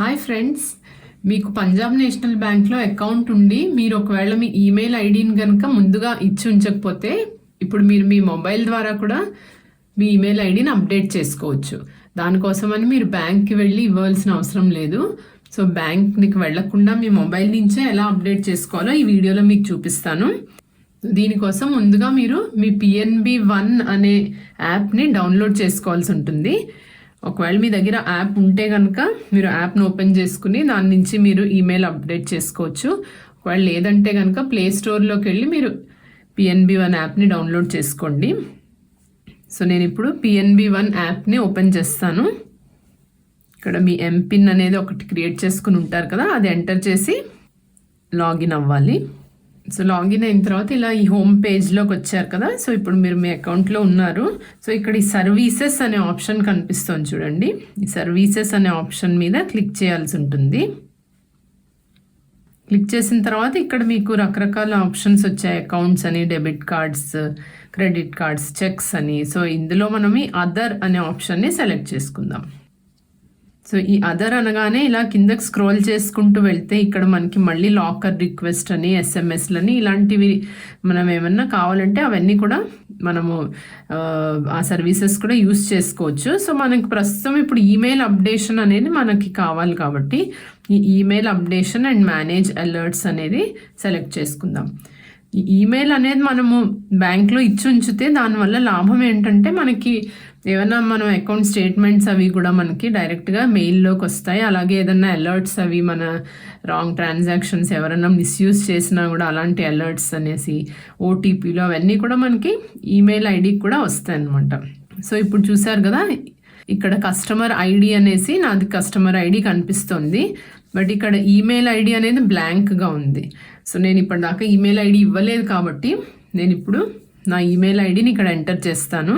Hi friends మీకు Punjab national బ్యాంక్లో account ఉండి మీరు ఒకవేళ మీ ఈమెయిల్ ఐడిని కనుక ముందుగా ఇచ్చి ఉంచకపోతే ఇప్పుడు మీరు మీ మొబైల్ ద్వారా కూడా మీ ఈమెయిల్ ఐడిని అప్డేట్ చేసుకోవచ్చు. దానికోసమని మీరు బ్యాంక్కి వెళ్ళి ఇవ్వాల్సిన అవసరం లేదు. సో బ్యాంక్కి వెళ్ళకుండా మీ మొబైల్ నుంచే ఎలా అప్డేట్ చేసుకోవాలో ఈ వీడియోలో మీకు చూపిస్తాను. దీనికోసం ముందుగా మీరు మీ పిఎన్బి వన్ అనే యాప్ని డౌన్లోడ్ చేసుకోవాల్సి ఉంటుంది. ఒకవేళ మీ దగ్గర యాప్ ఉంటే కనుక మీరు యాప్ను ఓపెన్ చేసుకుని దాని నుంచి మీరు ఈమెయిల్ అప్డేట్ చేసుకోవచ్చు. ఒకవేళ లేదంటే కనుక ప్లే స్టోర్లోకి వెళ్ళి మీరు పిఎన్బి వన్ యాప్ని డౌన్లోడ్ చేసుకోండి. సో నేను ఇప్పుడు పిఎన్బి వన్ యాప్ని ఓపెన్ చేస్తాను. ఇక్కడ మీ ఎంపిన్ అనేది ఒకటి క్రియేట్ చేసుకుని ఉంటారు కదా అది ఎంటర్ చేసి లాగిన్ అవ్వాలి. సో లాగిన్ అయిన తర్వాత ఇలా ఈ హోమ్ పేజ్లోకి వచ్చారు కదా. సో ఇప్పుడు మీరు మీ అకౌంట్లో ఉన్నారు. సో ఇక్కడ ఈ సర్వీసెస్ అనే ఆప్షన్ కనిపిస్తుంది చూడండి. ఈ సర్వీసెస్ అనే ఆప్షన్ మీద క్లిక్ చేయాల్సి ఉంటుంది. క్లిక్ చేసిన తర్వాత ఇక్కడ మీకు రకరకాల ఆప్షన్స్ వచ్చాయి. అకౌంట్స్ అని debit cards credit cards cheques అని. సో ఇందులో మనం ఈ అదర్ అనే ఆప్షన్ని సెలెక్ట్ చేసుకుందాం. సో ఈ అదర్ అనగానే ఇలా కిందకి స్క్రోల్ చేసుకుంటూ వెళ్తే ఇక్కడ మనకి మళ్ళీ లాకర్ రిక్వెస్ట్ అని ఎస్ఎంఎస్లని ఇలాంటివి మనం ఏమన్నా కావాలంటే అవన్నీ కూడా మనము ఆ సర్వీసెస్ కూడా యూస్ చేసుకోవచ్చు. సో మనకి ప్రస్తుతం ఇప్పుడు ఈమెయిల్ అప్డేషన్ అనేది మనకి కావాలి కాబట్టి ఈ email updation and manage alerts అనేది సెలెక్ట్ చేసుకుందాం. ఈ ఈమెయిల్ అనేది మనము బ్యాంక్లో ఇచ్చి ఉంచితే దానివల్ల లాభం ఏంటంటే మనకి ఏమన్నా మనం అకౌంట్ స్టేట్మెంట్స్ అవి కూడా మనకి డైరెక్ట్గా మెయిల్లోకి వస్తాయి. అలాగే ఏదైనా అలర్ట్స్ అవి మన రాంగ్ ట్రాన్సాక్షన్స్ ఎవరైనా మిస్యూజ్ చేసినా కూడా అలాంటి అలర్ట్స్ అనేసి ఓటీపీలు అవన్నీ కూడా మనకి ఈమెయిల్ ఐడికి కూడా వస్తాయి అనమాట సో ఇప్పుడు చూసారు కదా ఇక్కడ కస్టమర్ ఐడి అనేసి నాది కస్టమర్ ఐడి కనిపిస్తుంది. బట్ ఇక్కడ ఈమెయిల్ ఐడి అనేది బ్లాంక్గా ఉంది. సో నేను ఇప్పటిదాకా ఈమెయిల్ ఐడి ఇవ్వలేదు కాబట్టి నేను ఇప్పుడు నా ఈమెయిల్ ఐడిని ఇక్కడ ఎంటర్ చేస్తాను.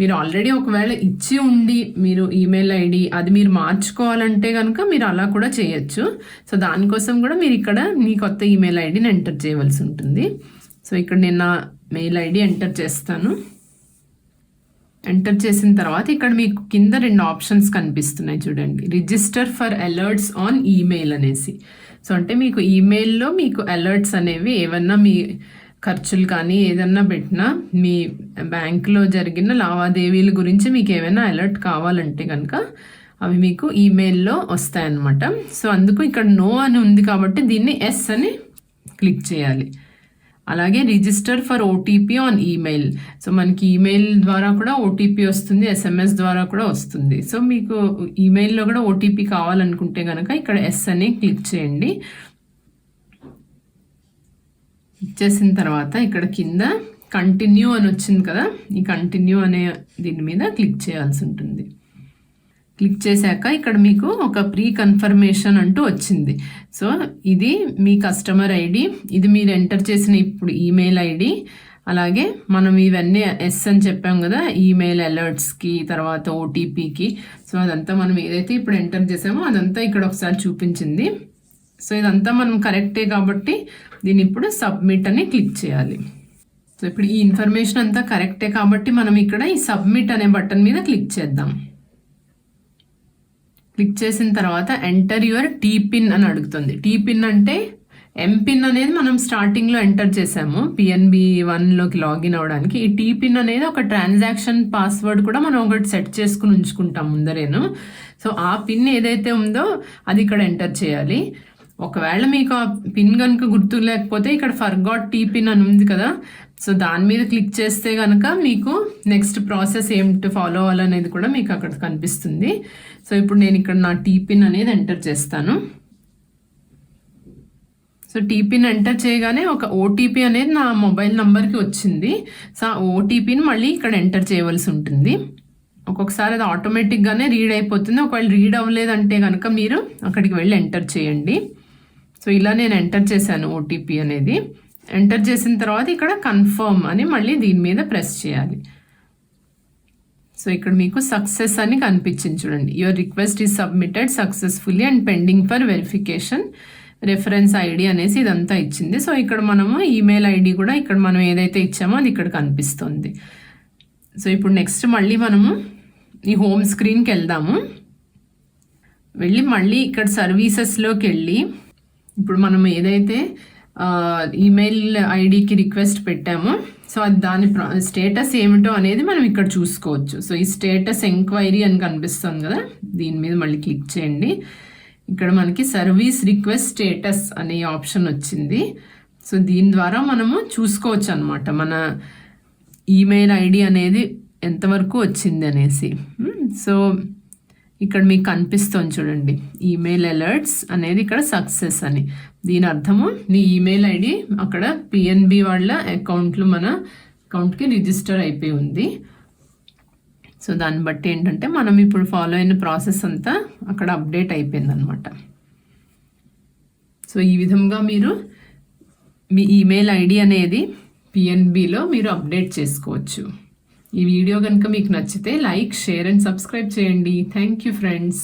మీరు ఆల్రెడీ ఒకవేళ ఇచ్చి ఉండి మీరు ఈమెయిల్ ఐడి అది మీరు మార్చుకోవాలంటే కనుక మీరు అలా కూడా చేయొచ్చు. సో దానికోసం కూడా మీరు ఇక్కడ మీ కొత్త ఈమెయిల్ ఐడిని ఎంటర్ చేయవలసి ఉంటుంది. సో ఇక్కడ నేను నా మెయిల్ ఐడి ఎంటర్ చేస్తాను. ఎంటర్ చేసిన తర్వాత ఇక్కడ మీకు కింద రెండు ఆప్షన్స్ కనిపిస్తున్నాయి చూడండి. Register for alerts on email అనేసి. సో అంటే మీకు ఈమెయిల్లో మీకు అలర్ట్స్ అనేవి ఏమన్నా మీ ఖర్చులు కానీ ఏదన్నా పెట్టినా మీ బ్యాంక్లో జరిగిన లావాదేవీల గురించి మీకు ఏమైనా అలర్ట్ కావాలంటే కనుక అవి మీకు ఈమెయిల్లో వస్తాయన్నమాట. సో అందుకు ఇక్కడ నో అని ఉంది కాబట్టి దీన్ని ఎస్ అని క్లిక్ చేయాలి. అలాగే register for OTP on email so మనకి ఈమెయిల్ ద్వారా కూడా ఓటీపీ వస్తుంది ఎస్ఎంఎస్ ద్వారా కూడా వస్తుంది. సో మీకు ఈమెయిల్లో కూడా ఓటీపీ కావాలనుకుంటే కనుక ఇక్కడ ఎస్ అని క్లిక్ చేయండి. ఇచ్చేసిన తర్వాత ఇక్కడ కింద కంటిన్యూ అని వచ్చింది కదా ఈ కంటిన్యూ అనే దీని మీద క్లిక్ చేయాల్సి ఉంటుంది. క్లిక్ చేశాక ఇక్కడ మీకు ఒక ప్రీ కన్ఫర్మేషన్ అంటూ వచ్చింది. సో ఇది మీ కస్టమర్ ఐడి ఇది మీరు ఎంటర్ చేసిన ఇప్పుడు ఈమెయిల్ ఐడి అలాగే మనం ఇవన్నీ ఎస్ అని చెప్పాం కదా ఈమెయిల్ అలర్ట్స్కి తర్వాత ఓటీపీకి సో అదంతా మనం ఏదైతే ఇప్పుడు ఎంటర్ చేసామో అదంతా ఇక్కడ ఒకసారి చూపించింది. సో ఇదంతా మనం కరెక్టే కాబట్టి దీన్ని ఇప్పుడు సబ్మిట్ అని క్లిక్ చేయాలి. సో ఇప్పుడు ఈ ఇన్ఫర్మేషన్ అంతా కరెక్టే కాబట్టి మనం ఇక్కడ ఈ సబ్మిట్ అనే బటన్ మీద క్లిక్ చేద్దాం. క్లిక్ చేసిన తర్వాత ఎంటర్ యువర్ టీ పిన్ అని అడుగుతుంది. టీ పిన్ అంటే ఎంపిన్ అనేది మనం స్టార్టింగ్లో ఎంటర్ చేసాము. పిఎన్బి వన్లోకి లాగిన్ అవ్వడానికి ఈ టీ పిన్ అనేది ఒక ట్రాన్సాక్షన్ పాస్వర్డ్ కూడా మనం ఒకటి సెట్ చేసుకుని ఉంచుకుంటాం ముందరేను. సో ఆ పిన్ ఏదైతే ఉందో అది ఇక్కడ ఎంటర్ చేయాలి. ఒకవేళ మీకు ఆ పిన్ కనుక గుర్తు లేకపోతే ఇక్కడ ఫర్గాట్ టీ పిన్ అని ఉంది కదా సో దాని మీద క్లిక్ చేస్తే కనుక మీకు నెక్స్ట్ ప్రాసెస్ ఏమిటి ఫాలో అవ్వాలనేది కూడా మీకు అక్కడ కనిపిస్తుంది. సో ఇప్పుడు నేను ఇక్కడ నా టీ పిన్ అనేది ఎంటర్ చేస్తాను. సో టీపీని ఎంటర్ చేయగానే ఒక ఓటీపీ అనేది నా మొబైల్ నంబర్కి వచ్చింది. సో ఆ ఓటీపీని మళ్ళీ ఇక్కడ ఎంటర్ చేయవలసి ఉంటుంది. ఒక్కొక్కసారి అది ఆటోమేటిక్గానే రీడ్ అయిపోతుంది. ఒకవేళ రీడ్ అవ్వలేదంటే కనుక మీరు అక్కడికి వెళ్ళి ఎంటర్ చేయండి. సో ఇలా నేను ఎంటర్ చేశాను ఓటీపీ అనేది. ఎంటర్ చేసిన తర్వాత ఇక్కడ కన్ఫర్మ్ అని మళ్ళీ దీని మీద ప్రెస్ చేయాలి. సో ఇక్కడ మీకు సక్సెస్ అని కనిపించింది చూడండి. Your request is submitted successfully and pending for verification reference ID అనేసి ఇదంతా ఇచ్చింది. సో ఇక్కడ మనము ఈమెయిల్ ఐడి కూడా ఇక్కడ మనం ఏదైతే ఇచ్చామో అది ఇక్కడ కనిపిస్తుంది. సో ఇప్పుడు నెక్స్ట్ మళ్ళీ మనము ఈ హోమ్ స్క్రీన్కి వెళ్దాము. వెళ్ళి మళ్ళీ ఇక్కడ సర్వీసెస్లోకి వెళ్ళి ఇప్పుడు మనం ఏదైతే ఈమెయిల్ ఐడికి రిక్వెస్ట్ పెట్టామో సో అది దాని స్టేటస్ ఏమిటో అనేది మనం ఇక్కడ చూసుకోవచ్చు. సో ఈ స్టేటస్ ఎంక్వైరీ అని కనిపిస్తుంది కదా దీని మీద మళ్ళీ క్లిక్ చేయండి. ఇక్కడ మనకి సర్వీస్ రిక్వెస్ట్ స్టేటస్ అనే ఆప్షన్ వచ్చింది. సో దీని ద్వారా మనము చూసుకోవచ్చు అనమాట మన ఈమెయిల్ ఐడి అనేది ఎంతవరకు వచ్చింది అనేసి. సో ఇక్కడ మీకు కనిపిస్తుంది చూడండి. ఈమెయిల్ అలర్ట్స్ అనేది ఇక్కడ సక్సెస్ అని. దీని అర్థము నీ ఈమెయిల్ ఐడి అక్కడ పిఎన్బి వాళ్ళ అకౌంట్లు మన అకౌంట్కి రిజిస్టర్ అయిపోయి ఉంది. సో దాన్ని బట్టి ఏంటంటే మనం ఇప్పుడు ఫాలో అయిన ప్రాసెస్ అంతా అక్కడ అప్డేట్ అయిపోయిందనమాట సో ఈ విధంగా మీరు మీ ఈమెయిల్ ఐడి అనేది పిఎన్బిలో మీరు అప్డేట్ చేసుకోవచ్చు. ఈ వీడియో కనుక మీకు నచ్చితే లైక్ షేర్ అండ్ సబ్స్క్రైబ్ చేయండి. Thank you friends